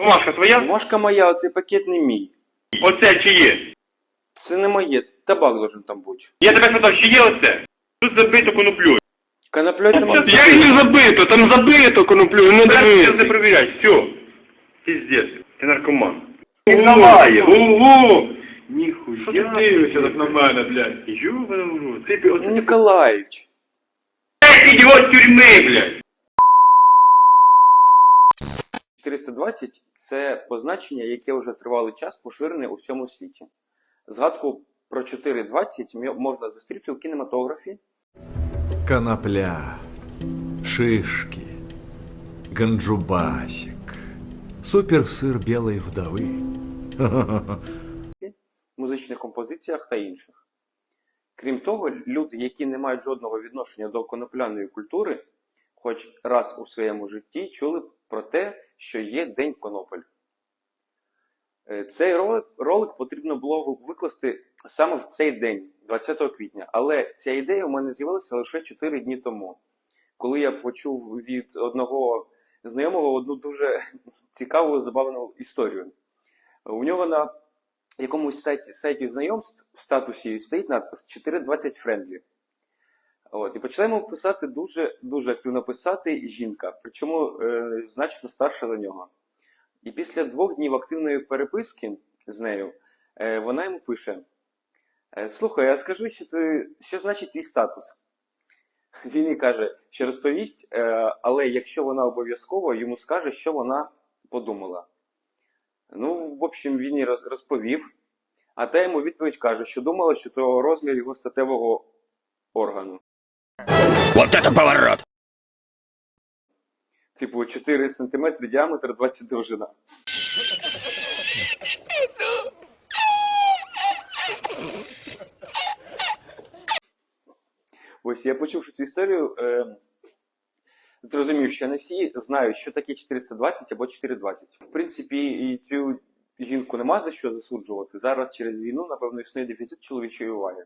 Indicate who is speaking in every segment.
Speaker 1: Бумажка твоя?
Speaker 2: Бумажка моя, оцей пакет не мій.
Speaker 1: Оце чи є?
Speaker 2: Це не моє, табак должен там бути.
Speaker 1: Я тебе спитав, чи є оце? Тут забито коноплю.
Speaker 2: Коноплей там
Speaker 1: Щас
Speaker 3: Я і не забито, там забито коноплю, не
Speaker 1: Зараз не
Speaker 3: дивись.
Speaker 1: перевіряй, все. Пиздец, ти наркоман. Знімає, ого! Ніхуя.
Speaker 3: Що ти дивишся так на мене, блядь?
Speaker 1: Ёбаный в рот. Ти, оце,
Speaker 2: Ну, Ніколаївич.
Speaker 1: Блядь, ідіот тюрми, блядь.
Speaker 2: 420 це позначення, яке вже тривалий час поширене у всьому світі. Згадку про 420 можна зустріти у кінематографі,
Speaker 4: Конопля, шишки, ганджубасик, суперсыр белой вдовы.
Speaker 2: музичних композиціях та інших. Крім того, люди, які не мають жодного відношення до конопляної культури, хоч раз у своєму житті чули про те, що є День конопель. Е, Цей ролик, ролик потрібно було викласти саме в цей день, 20 квітня, але ця ідея у мене з'явилася лише 4 дні тому, коли я почув від одного знайомого одну дуже цікаву забавну історію. У нього на якомусь сайті, сайті знайомств в статусі стоїть надпис 420 френдлі. От, і йому писати дуже, дуже активно писати жінка, причому е, значно старша за нього. І після двох днів активної переписки з нею е, вона йому пише: е, Слухай, а скажи, що, ти, що значить твій статус? Він їй каже, що розповість, е, але якщо вона обов'язково йому скаже, що вона подумала. Ну, в общем, він їй розповів, а та йому відповідь каже, що думала, що то розмір його статевого органу.
Speaker 3: Вот это поворот!
Speaker 2: Типу 4 см діаметр, 20 довжина. Ось я почувши цю історію, е, зрозумів, що не всі знають, що таке 420 або 420. В принципі, і цю жінку нема за що засуджувати. Зараз через війну, напевно, існує дефіцит чоловічої уваги.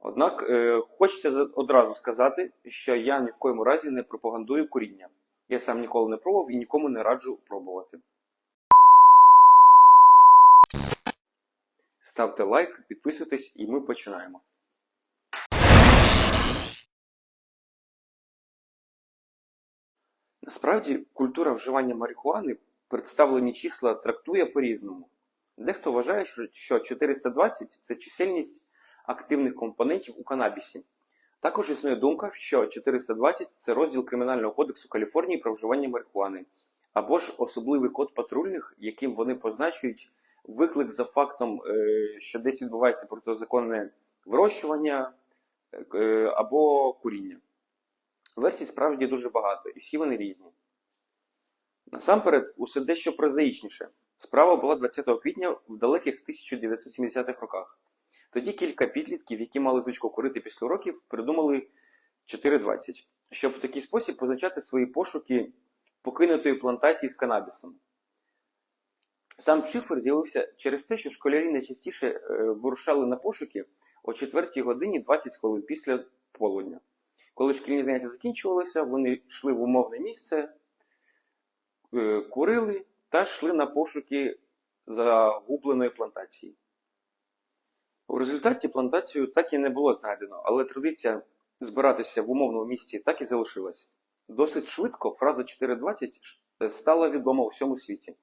Speaker 2: Однак е, хочеться одразу сказати, що я ні в коєму разі не пропагандую куріння. Я сам ніколи не пробував і нікому не раджу пробувати. Ставте лайк, підписуйтесь, і ми починаємо. Насправді, культура вживання марихуани представлені числа трактує по-різному. Дехто вважає, що- що 420 це чисельність активних компонентів у канабісі. Також існує думка, що 420 це розділ Кримінального кодексу Каліфорнії про вживання марихуани, або ж особливий код патрульних, яким вони позначують виклик за фактом, е, що десь відбувається протизаконне вирощування е, або куріння. Версій справді дуже багато, і всі вони різні. Насамперед, усе дещо прозаїчніше. Справа була 20 квітня в далеких 1970-х роках. Тоді кілька підлітків, які мали звичку курити після уроків, придумали 4.20, щоб в такий спосіб позначати свої пошуки покинутої плантації з канабісом. Сам шифр з'явився через те, що школярі найчастіше е, вирушали на пошуки о 4 годині 20 хвилин після полудня. Коли шкільні заняття закінчувалися, вони йшли в умовне місце, е, курили та йшли на пошуки загубленої плантації. У результаті плантацію так і не було знайдено, але традиція збиратися в умовному місці так і залишилась. Досить швидко фраза 4.20 стала відома у всьому світі.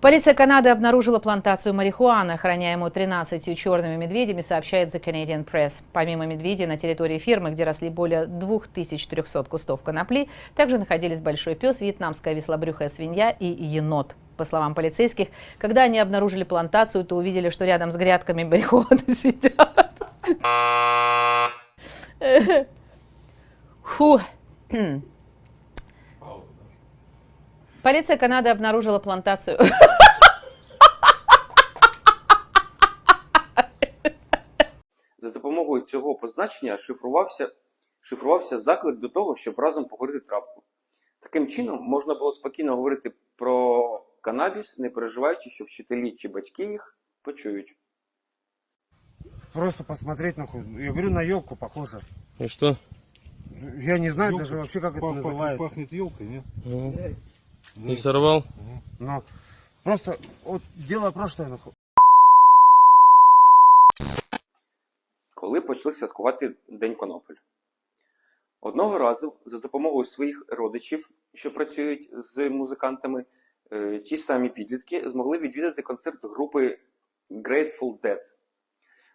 Speaker 5: Полиция Канады обнаружила плантацию марихуаны, охраняемую 13 черными медведями, сообщает The Canadian Press. Помимо медведей, на территории фермы, где росли более 2300 кустов конопли, также находились большой пес, вьетнамская веслобрюхая свинья и енот. По словам полицейских, когда они обнаружили плантацию, то увидели, что рядом с грядками марихуаны сидят. Фу. Полиция Канады обнаружила плантацию.
Speaker 2: За допомогою цього позначення шифрувався, шифрувався заклик до того, щоб разом покурити травку. Таким чином, можна було спокійно говорити про канабіс, не переживаючи, що вчителі чи батьки їх почують.
Speaker 6: Просто посмотреть на хуй. Я говорю, на елку похоже.
Speaker 3: И что?
Speaker 6: Я не знаю
Speaker 7: Ёлка
Speaker 6: даже вообще, как это
Speaker 7: пах- пахнет,
Speaker 6: называется.
Speaker 7: пахнет елкой, нет?
Speaker 3: Не сорвал?
Speaker 6: Но просто вот дело прошлое, нахуй.
Speaker 2: коли почали святкувати День Конопель. Одного разу за допомогою своїх родичів, що працюють з музикантами, е, ті самі підлітки змогли відвідати концерт групи Grateful Dead,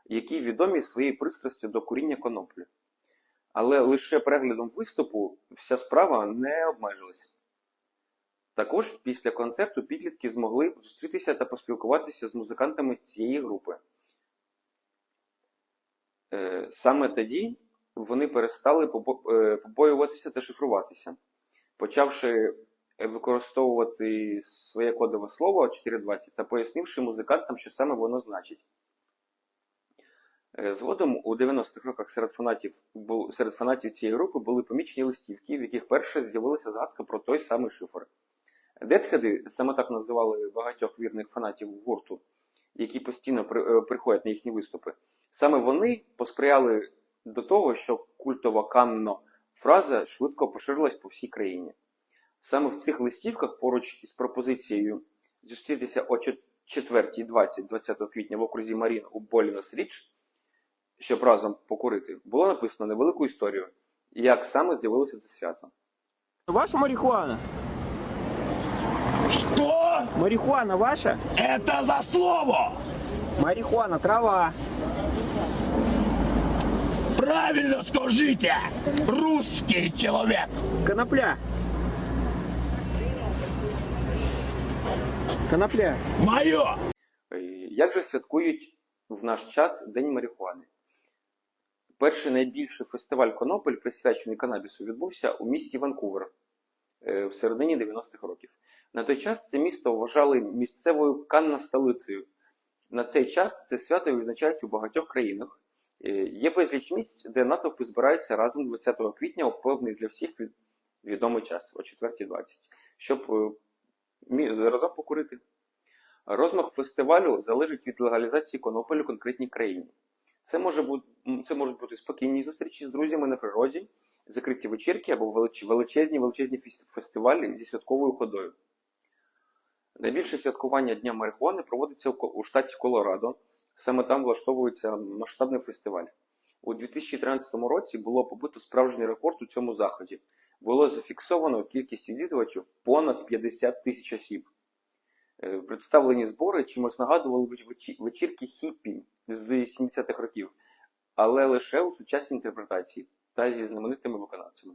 Speaker 2: які відомі своєю пристрастю до куріння коноплі. Але лише переглядом виступу вся справа не обмежилась. Також після концерту підлітки змогли зустрітися та поспілкуватися з музикантами цієї групи. Е, Саме тоді вони перестали е, побоюватися та шифруватися, почавши е, використовувати своє кодове слово 420 та пояснивши музикантам, що саме воно значить. Е, Згодом у 90-х роках серед фанатів, серед фанатів цієї групи були помічені листівки, в яких перше з'явилася згадка про той самий шифр. Детхеди, саме так називали багатьох вірних фанатів гурту, які постійно е, приходять на їхні виступи. Саме вони посприяли до того, що культова канно фраза швидко поширилась по всій країні. Саме в цих листівках, поруч із пропозицією зустрітися о 4.20 20 квітня в окрузі Марін у Болінос Річ, щоб разом покурити, було написано невелику історію, як саме з'явилося це свято.
Speaker 8: Ваша марихуана?
Speaker 9: Что?
Speaker 8: Марихуана ваша?
Speaker 9: Это за слово!
Speaker 8: Марихуана, трава.
Speaker 9: Правильно скажите! Русский человек!
Speaker 8: Конопля. Конопля.
Speaker 9: Мое!
Speaker 2: Е, Як же святкують в наш час День марихуани? Перший найбільший фестиваль Конопель, присвячений канабісу, відбувся у місті Ванкувер е, в середині 90-х років. На той час це місто вважали місцевою канна-столицею. На цей час це свято відзначають у багатьох країнах. Е, Є безліч місць, де натовпи збираються разом 20 квітня у певний для всіх відомий час о 4.20, щоб разом покурити. Розмах фестивалю залежить від легалізації конопель у конкретній країні. Це, може бути, це можуть бути спокійні зустрічі з друзями на природі, закриті вечірки або величезні величезні фестивалі зі святковою ходою. Найбільше святкування Дня марихуани проводиться у штаті Колорадо. Саме там влаштовується масштабний фестиваль. У 2013 році було побито справжній рекорд у цьому заході. Було зафіксовано кількість відвідувачів понад 50 тисяч осіб. Е, Представлені збори чимось нагадували веч- вечірки хіппі з 70-х років, але лише у сучасній інтерпретації та зі знаменитими виконавцями.